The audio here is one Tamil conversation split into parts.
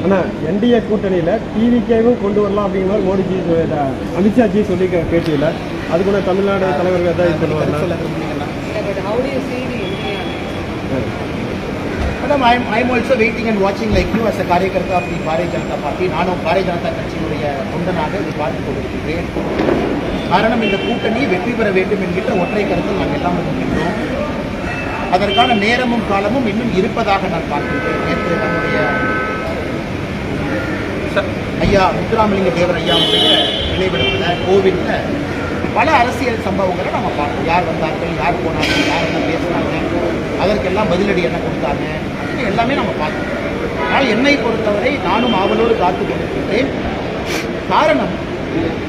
ஆனால் என்டிஏ கூட்டணியில் டிவிகேவும் கொண்டு வரலாம் அப்படிங்கிற மாதிரி மோடிஜி அஹ், அமித்ஷாஜி சொல்லி அது கூட தமிழ்நாடு தலைவர்கள் தான் இது பண்ணுவாங்க madam I I'm also waiting and வாட்சிங் like you as a karyakarta அப்படி பாரதிய ஜனதா பார்ட்டி நானும் பாரதிய ஜனதா கட்சியினுடைய தொண்டனாக இதை பார்த்து கொண்டிருக்கிறேன். காரணம் இந்த கூட்டணி வெற்றி பெற வேண்டும் என்கின்ற ஒற்றை கருத்தில் நாங்கள் எல்லாம் இருக்கின்றோம் அதற்கான நேரமும் காலமும் இன்னும் இருப்பதாக நான் பார்க்கின்றேன் நேற்று நம்முடைய ஐயா முத்துராமலிங்க தேவர் ஐயாவுடைய நினைவிடத்தில் கோவிலில் பல அரசியல் சம்பவங்களை நம்ம பார்த்தோம். யார் வந்தார்கள் யார் போனார்கள் யார் என்ன பேசுனாங்க அதற்கெல்லாம் பதிலடி என்ன கொடுத்தாங்க அப்படின்னு எல்லாமே நம்ம பார்த்தோம். ஆனால் என்னை பொறுத்தவரை நானும் ஆவலோடு காத்து கொண்டிருக்கிறேன் காரணம்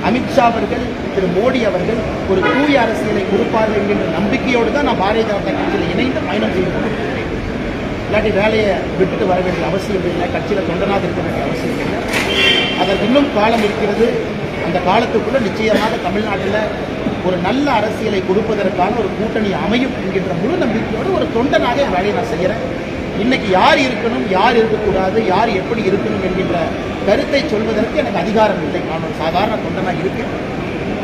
அமித்ஷா அவர்கள் திரு மோடி அவர்கள் ஒரு தூய அரசியலை கொடுப்பார்கள் என்கின்ற நம்பிக்கையோடு தான் நான் பாரதிய ஜனதா கட்சியில் இணைந்து பயணம் செய்து கொண்டிருக்கிறேன். இல்லாட்டி வேலையை விட்டுட்டு வர வேண்டிய அவசியம் இல்லை. கட்சியில் தொண்டனாக இருக்க வேண்டிய அவசியம் இல்லை. அதற்கு இன்னும் காலம் இருக்கிறது. அந்த காலத்துக்குள்ள நிச்சயமாக தமிழ்நாட்டில் ஒரு நல்ல அரசியலை கொடுப்பதற்கான ஒரு கூட்டணி அமையும் என்கின்ற முழு நம்பிக்கையோடு ஒரு தொண்டனாக என் வேலையை நான் செய்கிறேன் இன்னைக்கு யார் இருக்கணும் யார் இருக்கக்கூடாது யார் எப்படி இருக்கணும் என்கின்ற கருத்தை சொல்வதற்கு எனக்கு அதிகாரம் இல்லை. நான் ஒரு சாதாரண தொண்டனாக இருக்கேன்.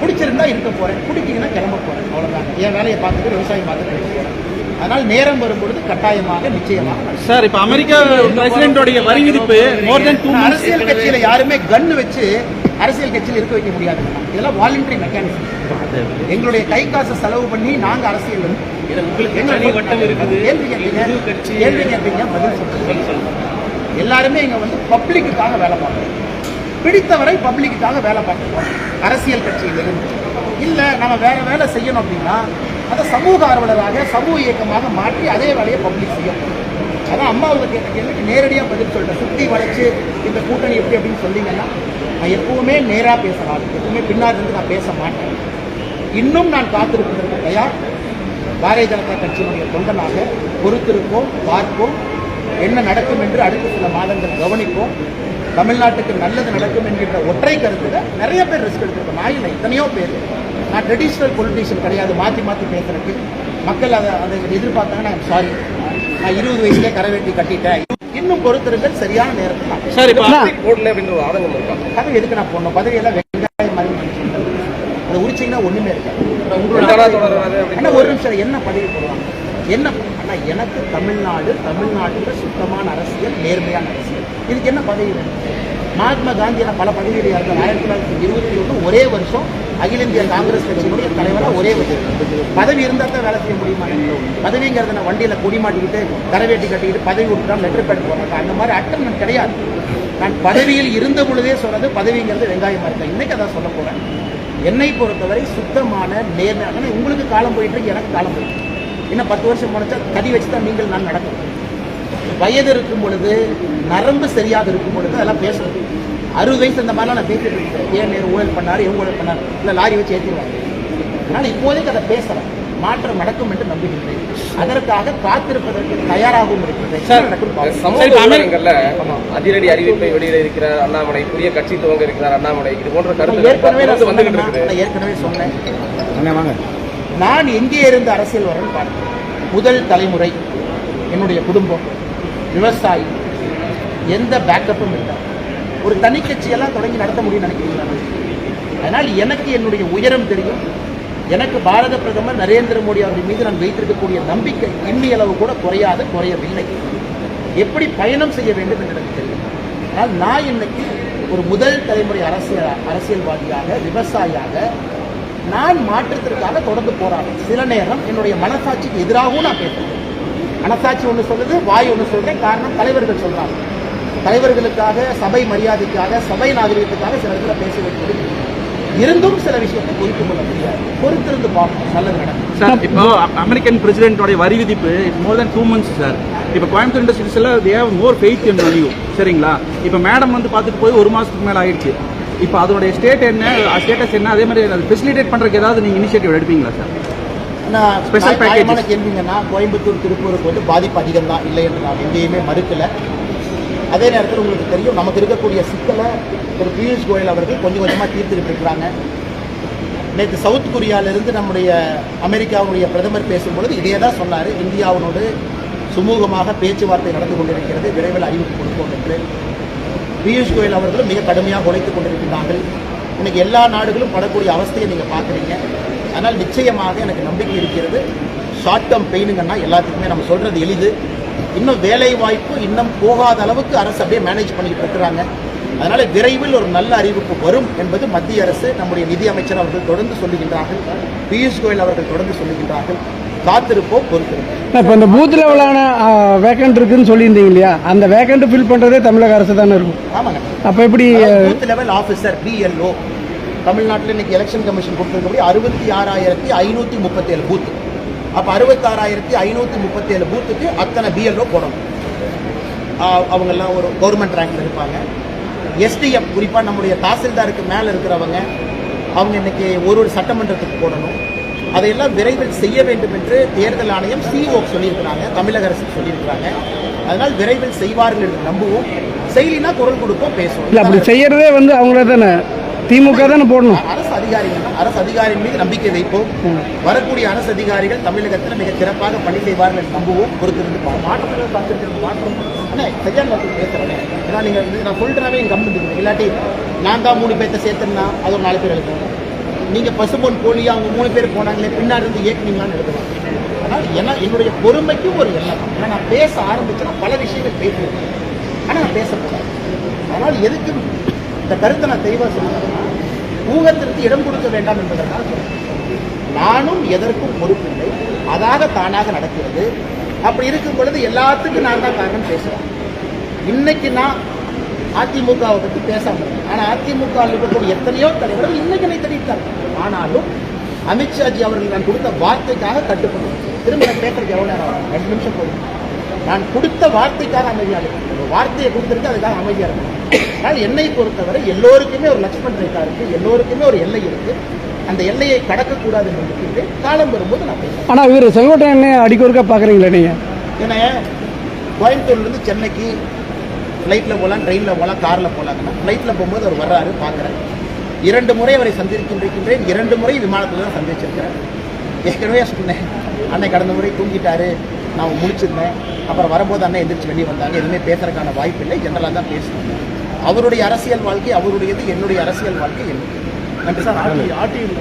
பிடிச்சிருந்தா இருக்க போகிறேன் பிடிக்கலன்னா கிளம்ப போகிறேன் அவ்வளோதான் என் வேலையை பார்த்துட்டு விவசாயம் பார்த்துட்டு போகிறேன் அதனால் நேரம் வரும்பொழுது கட்டாயமாக நிச்சயமாக சார் இப்ப அமெரிக்கா பிரசிடென்டோடைய வரி விதிப்பு மோர் தென் டூ நான் அரசியல் கட்சியில யாருமே கன் வச்சு அரசியல் கட்சியில் இருக்க வைக்க முடியாது. இதெல்லாம் வாலண்டரி மெக்கானிசம் எங்களுடைய கை காசை செலவு பண்ணி நாங்க அரசியல் கேள்வி கேட்டீங்க பதில் சொல்லுங்க. எல்லாருமே இங்க வந்து பப்ளிக்குக்காக வேலை பார்க்கணும். பிடித்தவரை பப்ளிக்குக்காக வேலை பார்க்கணும். அரசியல் கட்சியிலிருந்து. இல்ல நம்ம வேற வேலை செய்யணும் அப்படின்னா அதை சமூக ஆர்வலராக சமூக இயக்கமாக மாற்றி அதே வேலையை பப்ளிக் செய்யப்படும் அதான் அம்மாவுக்கு கேட்ட கேள்விக்கு நேரடியாக பதில் சொல்கிறேன் சுற்றி வளைச்சு இந்த கூட்டணி எப்படி அப்படின்னு சொன்னீங்கன்னா நான் எப்பவுமே நேராக பேசலாம். எப்பவுமே பின்னாடி இருந்து நான் பேச மாட்டேன். இன்னும் நான் காத்திருப்பதற்கு தயார். பாரதிய ஜனதா கட்சியினுடைய தொண்டனாக பொறுத்திருப்போம் பார்ப்போம். என்ன நடக்கும் என்று அடுத்த சில மாதங்கள் கவனிப்போம். தமிழ்நாட்டுக்கு நல்லது நடக்கும் என்கின்ற ஒற்றை கருத்துல நிறைய பேர் ரிஸ்க் எடுத்திருக்கோம். நான் இல்லை எத்தனையோ பேர். நான் ட்ரெடிஷ்னல் பொலிட்டீஷியன் கிடையாது மாற்றி மாற்றி பேசுறதுக்கு. மக்கள் அதை அதை எதிர்பார்த்தாங்கன்னா சாரி நான் இருபது வயசுலேயே கரை வெட்டி கட்டிட்டேன். இன்னும் பொறுத்திருங்கள் சரியான நேரத்தில் நான் சார் இப்ப போடல அப்படின்ற ஒரு ஆதங்கம் இருக்கா? கதை எதுக்கு நான் போடணும்? பதவியெல்லாம் வெங்காயம் மாதிரி அதை உரிச்சிங்கன்னா ஒண்ணுமே இருக்காது. உங்களோட ஒரு நிமிஷம் என்ன பதவி போடுவாங்க? என்ன அண்ணா எனக்கு தமிழ்நாடு தமிழ்நாட்டில் சுத்தமான அரசியல் நேர்மையான அரசியல். இதுக்கு என்ன பதவி வேணும்? மகாத்மா காந்தி என பல பதவிகள் இருந்தார் ஆயிரத்தி தொள்ளாயிரத்தி இருபத்தி ஒன்று ஒரே வருஷம் அகில இந்திய காங்கிரஸ் கட்சியினுடைய தலைவராக ஒரே வருஷம். பதவி இருந்தால் தான் வேலை செய்ய முடியுமா? பதவிங்கிறத நான் வண்டியில் கொடி மாட்டிக்கிட்டு கரவேட்டி கட்டிக்கிட்டு பதவி விட்டுறான் லெட்டர் பேட் போடுறாங்க அந்த மாதிரி அட்டம் கிடையாது. நான் பதவியில் இருந்த பொழுதே சொன்னது பதவிங்கிறது வெங்காயமாக இருக்கேன் இன்னைக்கு அதான் சொல்ல போகிறேன் என்னை பொறுத்தவரை சுத்தமான நேர்மையான உங்களுக்கு காலம் போயிட்டு இருக்கு எனக்கு காலம் போயிட்டு இன்னும் பத்து வருஷம் முடிச்சா கதி வச்சு தான் நீங்கள் நான் நடக்கணும். வயது இருக்கும் பொழுது நரம்பு சரியாக இருக்கும் பொழுது அதெல்லாம் பேசணும். அறுபது வயசு இந்த மாதிரிலாம் நான் பேசிட்டு இருக்கேன். ஏன் நேரு ஊழல் பண்ணாரு எவங்க ஊழல் பண்ணாரு? இல்லை லாரி வச்சு ஏற்றிடுவாங்க அதனால் இப்போதைக்கு அதை பேசலாம். மாற்றம் நடக்கும் என்று நம்புகின்றேன். அதற்காக காத்திருப்பதற்கு தயாராகவும் இருக்கிறேன். அதிரடி அறிவிப்பை வெளியிட இருக்கிறார் அண்ணாமலை புதிய கட்சி துவங்க இருக்கிறார் அண்ணாமலை. இது போன்ற கருத்து ஏற்கனவே நான் ஏற்கனவே சொன்னேன். நான் எங்கே இருந்து அரசியல் வரேன்னு பார்த்தேன் முதல் தலைமுறை என்னுடைய குடும்பம் விவசாயி எந்த பேக்கப்பும் இல்லை. ஒரு தனி கட்சியெல்லாம் தொடங்கி நடத்த முடியும்னு நினைக்கிறீங்களா? அதனால் எனக்கு என்னுடைய உயரம் தெரியும். எனக்கு பாரத பிரதமர் நரேந்திர மோடி அவர்கள் மீது நான் வைத்திருக்கக்கூடிய நம்பிக்கை இன்னியளவு கூட குறையாது குறையவில்லை. எப்படி பயணம் செய்ய வேண்டும் என்று எனக்கு தெரியும். ஆனால் நான் இன்னைக்கு ஒரு முதல் தலைமுறை அரசியல் அரசியல்வாதியாக விவசாயியாக நான் மாற்றத்திற்காக தொடர்ந்து போராடுறேன். சில நேரம் என்னுடைய மனசாட்சிக்கு எதிராகவும் நான் பேசுகிறேன். மனசாட்சி ஒன்று சொல்லுது வாய் ஒன்று சொல்றேன் காரணம் தலைவர்கள் சொல்றாங்க. தலைவர்களுக்காக சபை மரியாதைக்காக சபை நாகரிகத்துக்காக சில இடத்துல பேச இருந்தும் சில விஷயத்தை பொறுத்து கொள்ள முடியாது. பொறுத்திருந்து பார்ப்போம். நல்லது நடக்கும். சார் இப்போ அமெரிக்கன் பிரசிடென்ட்டோடைய வரி விதிப்பு it's more than two months sir இப்போ கோயம்புத்தூர் இண்டஸ்ட்ரீஸ் எல்லாம் they have more faith in you சரிங்களா? இப்போ மேடம் வந்து பார்த்துட்டு போய் ஒரு மாதத்துக்கு மேலே ஆயிடுச்சு. இப்போ அதோடைய ஸ்டேட் என்ன ஸ்டேட்டஸ் என்ன அதே மாதிரி அதை ஃபெசிலிட்டேட் பண்ணுறதுக்கு ஏதாவது நீங்கள் இனிஷியேட்டிவ் எடுப்பீங்களா சார் நியாயமான packages. கேள்விங்கன்னா கோயம்புத்தூர் திருப்பூருக்கு வந்து பாதிப்பு அதிகம் தான் இல்லை என்று நான் எங்கேயுமே மறுக்கல. அதே நேரத்தில் உங்களுக்கு தெரியும் நமக்கு இருக்கக்கூடிய சிக்கலை திரு பியூஷ் கோயல் அவர்கள் கொஞ்சம் கொஞ்சமாக தீர்த்துக்கிட்டு இருக்கிறாங்க. நேற்று சவுத் கொரியாவிலிருந்து நம்முடைய அமெரிக்காவுடைய பிரதமர் பேசும்பொழுது இதே தான் சொன்னார். இந்தியாவினோடு சுமூகமாக பேச்சுவார்த்தை நடந்து கொண்டிருக்கிறது. விரைவில் அறிவிப்பு கொடுப்போம் என்று. பியூஷ் கோயல் அவர்களும் மிக கடுமையாக உழைத்துக் கொண்டிருக்கிறார்கள். இன்னைக்கு எல்லா நாடுகளும் படக்கூடிய அவஸ்தையை நீங்கள் பார்க்குறீங்க. அதனால் நிச்சயமாக எனக்கு நம்பிக்கை இருக்கிறது. ஷார்ட் டேர்ம் பெயினுங்கன்னா எல்லாத்துக்குமே நம்ம சொல்கிறது எளிது. இன்னும் வேலை வாய்ப்பு இன்னும் போகாத அளவுக்கு அரசு அப்படியே மேனேஜ் பண்ணிட்டு இருக்கிறாங்க. அதனால விரைவில் ஒரு நல்ல அறிவிப்பு வரும் என்பது மத்திய அரசு நம்முடைய நிதி அமைச்சர் அவர்கள் தொடர்ந்து சொல்லுகின்றார்கள். பியூஷ் கோயல் அவர்கள் தொடர்ந்து சொல்லுகின்றார்கள். காத்திருப்போம் பொறுத்திருப்போம். இப்போ இந்த பூத் லெவலான வேக்கண்ட் இருக்குன்னு சொல்லியிருந்தீங்க இல்லையா? அந்த வேக்கண்ட் ஃபில் பண்ணுறதே தமிழக அரசு தானே இருக்கும். ஆமாங்க. அப்போ எப்படி பூத் லெவல் ஆஃபீஸர் பிஎல்ஓ தமிழ்நாட்டில் இன்னைக்கு எலெக்ஷன் கமிஷன் கொடுத்துருக்கபடி அறுபத்தி ஆறாயிரத்தி ஐநூற்றி முப்பத்தேழு பூத் அப்போ அறுபத்தாறாயிரத்தி ஐநூற்றி முப்பத்தேழு பூத்துக்கு அத்தனை பிஎல்ஓ போடணும். அவங்கெல்லாம் ஒரு கவர்மெண்ட் ரேங்கில் இருப்பாங்க. எஸ்டிஎம் குறிப்பாக நம்முடைய தாசில்தாருக்கு மேலே இருக்கிறவங்க அவங்க இன்னைக்கு ஒரு ஒரு சட்டமன்றத்துக்கு போடணும். அதையெல்லாம் விரைவில் செய்ய வேண்டும் என்று தேர்தல் ஆணையம் சிஓ சொல்லியிருக்கிறாங்க தமிழக அரசு சொல்லியிருக்கிறாங்க. அதனால் விரைவில் செய்வார்கள் என்று நம்புவோம். செய்யலினா குரல் கொடுப்போம் பேசுவோம். அப்படி செய்யறதே வந்து அவங்கள தானே? திமுக தானே போடணும். அரசு அதிகாரிகள். அரசு அதிகாரிகள் மீது நம்பிக்கை வைப்போம். வரக்கூடிய அரசு அதிகாரிகள் தமிழகத்தில் மிக சிறப்பாக பணி செய்வார்கள் நம்புவோம் பொறுத்திருந்து. மாற்றத்தில் பார்த்துருக்கிறது மாற்றம். சரியான பேசுகிறேன் ஏன்னா நீங்கள் வந்து நான் கம்மி இருக்குது இல்லாட்டி நான் தான் மூணு பேர்த்த சேர்த்தேன்னா அது ஒரு நாலு பேர் எழுதுவாங்க நீங்கள் பசும்பொன் போலி அவங்க மூணு பேர் போனாங்களே பின்னாடி இருந்து இயக்குனீங்களான்னு எழுதுவாங்க ஆனால் ஏன்னா என்னுடைய பொறுமைக்கும் ஒரு எண்ணம். ஏன்னா நான் பேச ஆரம்பிச்சேன்னா பல விஷயங்கள் பேசுவேன் ஆனால் நான் பேசக்கூடாது. அதனால் எதுக்கு இந்த கருத்தை நான் தெளிவாக சொல்லுவேன்னா ஊகத்திற்கு இடம் கொடுக்க வேண்டாம் என்பதற்காக சொல்றேன். நானும் எதற்கும் பொறுப்பில்லை அதாக தானாக நடக்கிறது அப்படி இருக்கும் பொழுது எல்லாத்துக்கும் நான் தான் காரணம் பேசுகிறேன் இன்னைக்கு நான் அதிமுகவை பற்றி பேச இருக்கேன். ஆனால் அதிமுக இருக்கக்கூடிய எத்தனையோ தலைவர்கள் இன்னைக்கு என்னை தெரிவித்தார்கள் ஆனாலும் அமித்ஷாஜி அவர்கள் நான் கொடுத்த வார்த்தைக்காக கட்டுப்படும் திரும்ப நான் பேசுறதுக்கு எவ்வளோ நேரம் ஆகும்? ரெண்டு நிமிஷம் போதும் நான் கொடுத்த வார்த்தைக்காக அமைதியாக இருக்கேன் ஒரு வார்த்தையை கொடுத்துருக்கு அதுக்காக அமைதியாக இருக்கேன் ஆனால் என்னை பொறுத்தவரை எல்லோருக்குமே ஒரு லட்சுமண் ரேகா இருக்கு எல்லோருக்குமே ஒரு எல்லை இருக்கு. அந்த எல்லையை கடக்கக்கூடாது என்று காலம் வரும்போது நான் பேசுறேன் ஆனால் இவர் செங்கோட்டையனே அடிக்கொருக்கா பார்க்குறீங்களா நீங்கள் ஏன்னா கோயம்புத்தூர்லேருந்து சென்னைக்கு ஃப்ளைட்டில் போகலாம் ட்ரெயினில் போகலாம் காரில் போகலாங்கன்னா ஃப்ளைட்டில் போகும்போது அவர் வர்றாரு பார்க்குறேன். இரண்டு முறை அவரை சந்திருக்கின்றிருக்கின்றேன் இரண்டு முறை விமானத்தில் தான் சந்திச்சிருக்கிறேன். ஏற்கனவே சொன்னேன் அன்னை கடந்த முறை தூங்கிட்டாரு நான் முடிச்சிருந்தேன். அப்புறம் வரும்போது அண்ணன் எந்திரிச்சு வெளியே வந்தாங்க. எதுவுமே பேசுறதுக்கான வாய்ப்பு இல்லை. ஜெனரலாக தான் பேசணும். அவருடைய அரசியல் வாழ்க்கை அவருடையது என்னுடைய அரசியல் வாழ்க்கை என்னுடைய நன்றி. சார் ஆர்டியில்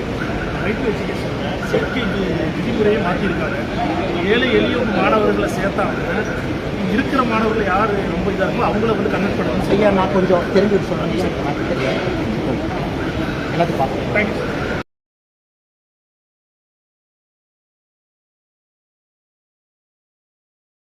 ரைட் எஜுகேஷனில் செட்கி விதிமுறையை மாற்றிருக்காங்க ஏழை எளிய மாணவர்களை சேர்த்தாங்க. இருக்கிற மாணவர்கள் யார்? ரொம்ப இதாக இருக்கோ அவங்கள வந்து கனெக்ட் பண்ணணும். ஐயா நான் கொஞ்சம் தெரிஞ்சுட்டு சொல்கிறேன் எனக்கு பார்க்குறேன் தேங்க்யூ